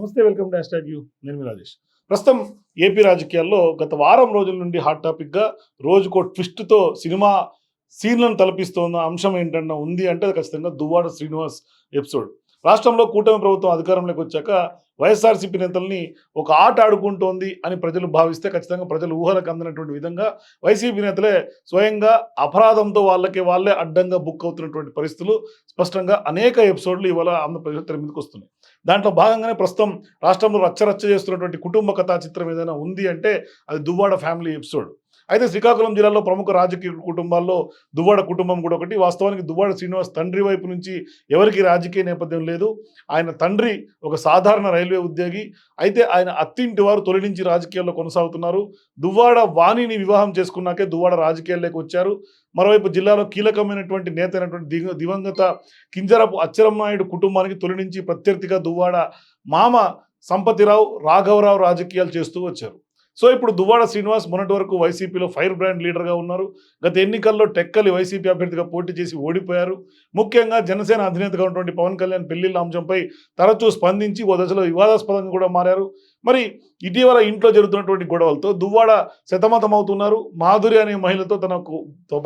నమస్తే welcome to hashtag you. నేను మీ రాజేష్. ప్రస్తుతం ఏపీ రాజకీయాల్లో గత వారం రోజుల నుండి హాట్ టాపిక్గా రోజుకో ట్విస్ట్తో సినిమా సీన్లను తలపిస్తున్న అంశం ఏంటన్నా ఉంది అంటే ఖచ్చితంగా దువ్వాడ శ్రీనివాస్ ఎపిసోడ్. రాష్ట్రంలో కూటమి ప్రభుత్వం అధికారంలోకి వచ్చాక వైఎస్ఆర్సీపీ నేతల్ని ఒక ఆట ఆడుకుంటోంది అని ప్రజలు భావిస్తే ఖచ్చితంగా ప్రజలు ఊహలకు అందినటువంటి విధంగా వైసీపీ నేతలే స్వయంగా అపరాధంతో వాళ్ళకి వాళ్ళే అడ్డంగా బుక్ అవుతున్నటువంటి పరిస్థితులు స్పష్టంగా అనేక ఎపిసోడ్లు ఇవాళ ఆంధ్రప్రదేశ్ తెర మీదకి వస్తున్నాయి. దాంట్లో భాగంగానే ప్రస్తుతం రాష్ట్రంలో రచ్చరచ్చ చేస్తున్నటువంటి కుటుంబ కథా చిత్రం ఏదైనా ఉంది అంటే అది దువ్వాడ ఫ్యామిలీ ఎపిసోడ్. అయితే శ్రీకాకుళం జిల్లాలో ప్రముఖ రాజకీయ కుటుంబాల్లో దువ్వాడ కుటుంబం కూడా ఒకటి. వాస్తవానికి దువ్వాడ శ్రీనివాస్ తండ్రి వైపు నుంచి ఎవరికి రాజకీయ నేపథ్యం లేదు. ఆయన తండ్రి ఒక సాధారణ రైల్వే ఉద్యోగి. అయితే ఆయన అత్తింటి వారు తొలి నుంచి రాజకీయాల్లో కొనసాగుతున్నారు. దువ్వాడ వాణిని వివాహం చేసుకున్నాకే దువ్వాడ రాజకీయాల్లోకి వచ్చారు. మరోవైపు జిల్లాలో కీలకమైనటువంటి నేత అయినటువంటి దివంగత కింజరపు అచ్చరమ్మాయుడు కుటుంబానికి తొలి నుంచి ప్రత్యర్థిగా దువ్వాడ మామ సంపతిరావు రాఘవరావు రాజకీయాలు చేస్తూ వచ్చారు. సో ఇప్పుడు దువ్వాడ శ్రీనివాస్ మొన్నటి వరకు వైసీపీలో ఫైర్ బ్రాండ్ లీడర్గా ఉన్నారు. గత ఎన్నికల్లో టెక్కలి వైసీపీ అభ్యర్థిగా పోటీ చేసి ఓడిపోయారు. ముఖ్యంగా జనసేన అధినేతగా ఉన్నటువంటి పవన్ కళ్యాణ్ పెళ్ళిళ్ళ అంశంపై తరచూ స్పందించి ఓ దశలో వివాదాస్పదంగా కూడా మారారు. మరి ఇటీవల ఇంట్లో జరుగుతున్నటువంటి గొడవలతో దువ్వాడ శతమతమవుతున్నారు. మాధురి అనే మహిళతో తనకు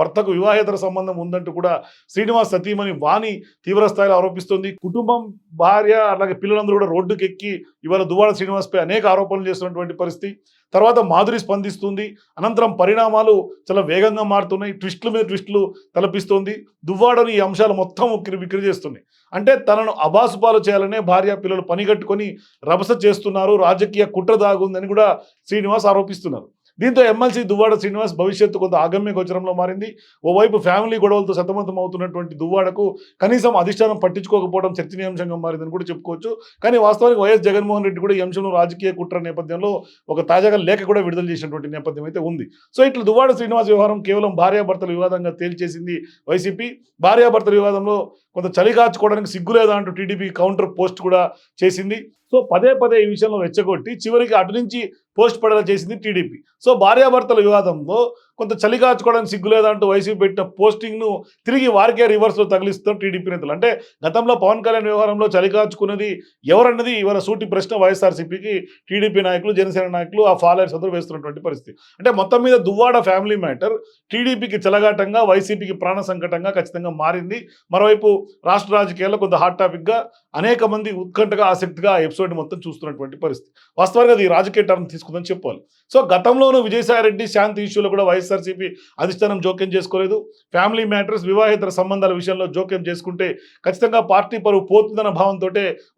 భర్తకు వివాహేతర సంబంధం ఉందంటూ కూడా శ్రీనివాస్ సతీమణి వాణి తీవ్రస్థాయిలో ఆరోపిస్తుంది. కుటుంబం భార్య అలాగే పిల్లలందరూ కూడా రోడ్డుకెక్కి ఇవాళ దువ్వాడ శ్రీనివాస్పై అనేక ఆరోపణలు చేస్తున్నటువంటి పరిస్థితి. తర్వాత మాధురి స్పందిస్తుంది. అనంతరం పరిణామాలు చాలా వేగంగా మారుతున్నాయి. ట్విస్టుల మీద ట్విస్టులు తలపిస్తోంది. దువ్వాడని ఈ అంశాలు మొత్తం ఉక్కిరి బిక్కిరి చేస్తున్నాయి. అంటే తనను అబాసుపాలు చేయాలనే భార్య పిల్లలు పనిగట్టుకొని రభస చేస్తున్నారు. రాజకీయ కుట్ర దాగుందని కూడా శ్రీనివాస్ ఆరోపిస్తున్నారు. దీంతో ఎమ్మెల్సీ దువ్వాడ శ్రీనివాస్ భవిష్యత్తు కొంత ఆగమ్య గోచరంలో మారింది. ఓవైపు ఫ్యామిలీ గొడవలతో సతమతం అవుతున్నటువంటి దువ్వాడకు కనీసం అధిష్టానం పట్టించుకోకపోవడం చర్చనీయాంశంగా మారిందని కూడా చెప్పుకోవచ్చు. కానీ వాస్తవానికి వైఎస్ జగన్మోహన్ రెడ్డి కూడా ఈ అంశంలో రాజకీయ కుట్ర నేపథ్యంలో ఒక తాజాగా లేఖ కూడా విడుదల చేసినటువంటి నేపథ్యం అయితే ఉంది. సో ఇట్లా దువ్వాడ శ్రీనివాస్ వ్యవహారం కేవలం భార్యాభర్తల వివాదంగా తేల్చేసింది వైసీపీ. భార్యాభర్తల వివాదంలో కొంత చలిగాచుకోవడానికి సిగ్గులేదా అంటూ టీడీపీ కౌంటర్ పోస్ట్ కూడా చేసింది. సో పదే పదే ఈ విషయంలో రెచ్చగొట్టి చివరికి అటు నుంచి పోస్ట్ పడేలా చేసింది టీడీపీ. సో భార్యాభర్తల వివాదంలో కొంత చలిగాచుకోవడానికి సిగ్గులేదంటూ వైసీపీ పెట్టిన పోస్టింగ్ను తిరిగి వారికే రివర్స్లో తగిలిస్తాం టీడీపీ నేతలు. అంటే గతంలో పవన్ కళ్యాణ్ వ్యవహారంలో చలిగాచుకున్నది ఎవరన్నది ఇవాళ సూటి ప్రశ్న వైఎస్ఆర్సీపీకి టీడీపీ నాయకులు జనసేన నాయకులు ఆ ఫాలోయర్స్ అందరూ వేస్తున్నటువంటి పరిస్థితి. అంటే మొత్తం మీద దువ్వాడ ఫ్యామిలీ మ్యాటర్. టీడీపీకి చెలగాటంగా వైసీపీకి ప్రాణ సంకటంగా ఖచ్చితంగా మారింది. మరోవైపు రాష్ట్ర రాజకీయాల్లో కొంత హాట్ టాపిక్గా అనేక మంది ఉత్కంఠగా ఆసక్తిగా ఆ ఎపిసోడ్ మొత్తం చూస్తున్నటువంటి పరిస్థితి. వాస్తవానికి అది రాజకీయ టర్మ్ తీసుకుందని చెప్పాలి. సో గతంలోనూ విజయసాయిరెడ్డి శాంతి ఇష్యూలో కూడా వైఎస్ఆర్సీపీ అధిష్టానం జోక్యం చేసుకోలేదు. ఫ్యామిలీ మ్యాటర్స్ వివాహేతర సంబంధాల విషయంలో జోక్యం చేసుకుంటే ఖచ్చితంగా పార్టీ పరువు పోతుందన్న భావంతో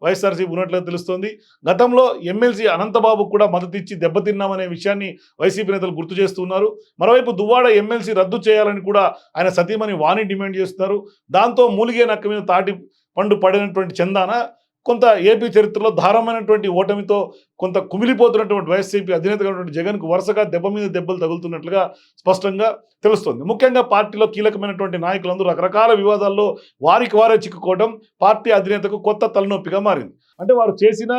వైఎస్ఆర్సీపీ ఉన్నట్లు తెలుస్తోంది. గతంలో ఎమ్మెల్సీ అనంతబాబు కూడా మద్దతు ఇచ్చి దెబ్బతిన్నామనే విషయాన్ని వైసీపీ నేతలు గుర్తు చేస్తున్నారు మరోవైపు దువ్వాడ ఎమ్మెల్సీ రద్దు చేయాలని కూడా ఆయన సతీమణి వాణి డిమాండ్ చేస్తున్నారు. దాంతో మూలిగే నక్క మీద తాటి పండు పడినటువంటి చందాన కొంత ఏపీ చరిత్రలో దారుణమైనటువంటి ఓటమితో కొంత కుమిలిపోతున్నటువంటి వైఎస్సీపీ అధినేతగా ఉన్నటువంటి జగన్కు వరుసగా దెబ్బ మీద దెబ్బలు తగులుతున్నట్లుగా స్పష్టంగా తెలుస్తుంది. ముఖ్యంగా పార్టీలో కీలకమైనటువంటి నాయకులందరూ రకరకాల వివాదాల్లో వారికి వారే చిక్కుకోవడం పార్టీ అధినేతకు కొత్త తలనొప్పిగా మారింది. అంటే వారు చేసిన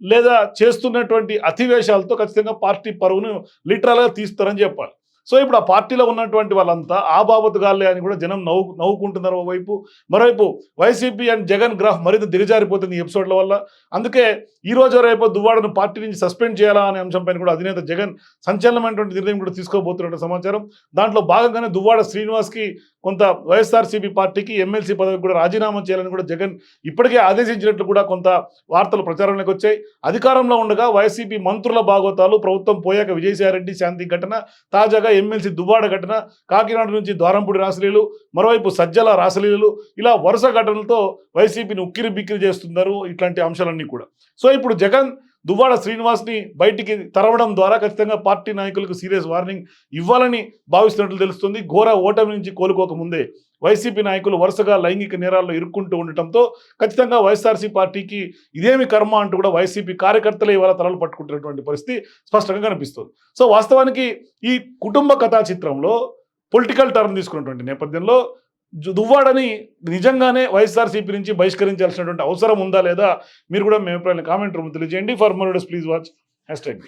లేదా చేస్తున్నటువంటి అతివేశాలతో ఖచ్చితంగా పార్టీ పరువును లిటరల్గా తీస్తారని చెప్పాలి. సో ఇప్పుడు ఆ పార్టీలో ఉన్నటువంటి వాళ్ళంతా ఆ బాబతుగాళ్ళే అని కూడా జనం నవ్వు నవ్వుకుంటున్నారు ఓవైపు మరోవైపు వైసీపీ అండ్ జగన్ గ్రాఫ్ మరింత దిగజారిపోతుంది ఈ ఎపిసోడ్ల వల్ల. అందుకే ఈ రోజు రేపు దువ్వాడను పార్టీ నుంచి సస్పెండ్ చేయాలా అనే అంశంపైన కూడా అధినేత జగన్ సంచలనమైనటువంటి నిర్ణయం కూడా తీసుకోబోతున్నట్టు సమాచారం. దాంట్లో భాగంగానే దువ్వాడ శ్రీనివాస్కి కొంత వైఎస్ఆర్సీపీ పార్టీకి ఎమ్మెల్సీ పదవికి కూడా రాజీనామా చేయాలని కూడా జగన్ ఇప్పటికే ఆదేశించినట్లు కూడా కొంత వార్తలు ప్రచారంలోకి వచ్చాయి. అధికారంలో ఉండగా వైసీపీ మంత్రుల భాగోతాలు ప్రభుత్వం పోయాక విజయసాయిరెడ్డి శాంతి ఘటన తాజాగా ఎమ్మెల్సీ దువ్వాడ ఘటన కాకినాడ నుంచి ద్వారంపూడి రాసలీలు మరోవైపు సజ్జల రాసలీలు ఇలా వరుస ఘటనలతో వైసీపీని ఉక్కిరి బిక్కిరి చేస్తున్నారు ఇట్లాంటి అంశాలన్నీ కూడా. సో ఇప్పుడు జగన్ దువ్వాడ శ్రీనివాస్ని బయటికి తరవడం ద్వారా ఖచ్చితంగా పార్టీ నాయకులకు సీరియస్ వార్నింగ్ ఇవ్వాలని భావిస్తున్నట్లు తెలుస్తుంది. ఘోర ఓటమి నుంచి కోలుకోకముందే వైసీపీ నాయకులు వరుసగా లైంగిక నేరాల్లో ఇరుక్కుంటూ ఉండటంతో ఖచ్చితంగా వైఎస్ఆర్సీ పార్టీకి ఇదేమి కర్మ అంటూ కూడా వైసీపీ కార్యకర్తలే ఇవాళ తలలు పట్టుకుంటున్నటువంటి పరిస్థితి స్పష్టంగా కనిపిస్తుంది. సో వాస్తవానికి ఈ కుటుంబ కథా చిత్రంలో పొలిటికల్ టర్న్ తీసుకున్నటువంటి నేపథ్యంలో దువ్వాడని నిజంగానే వైఎస్ఆర్సీపీ నుంచి బహిష్కరించాల్సినటువంటి అవసరం ఉందా లేదా మీరు కూడా మీ అభిప్రాయాన్ని కామెంట్ రూమ్ తెలియజేయండి. For more please watch hashtag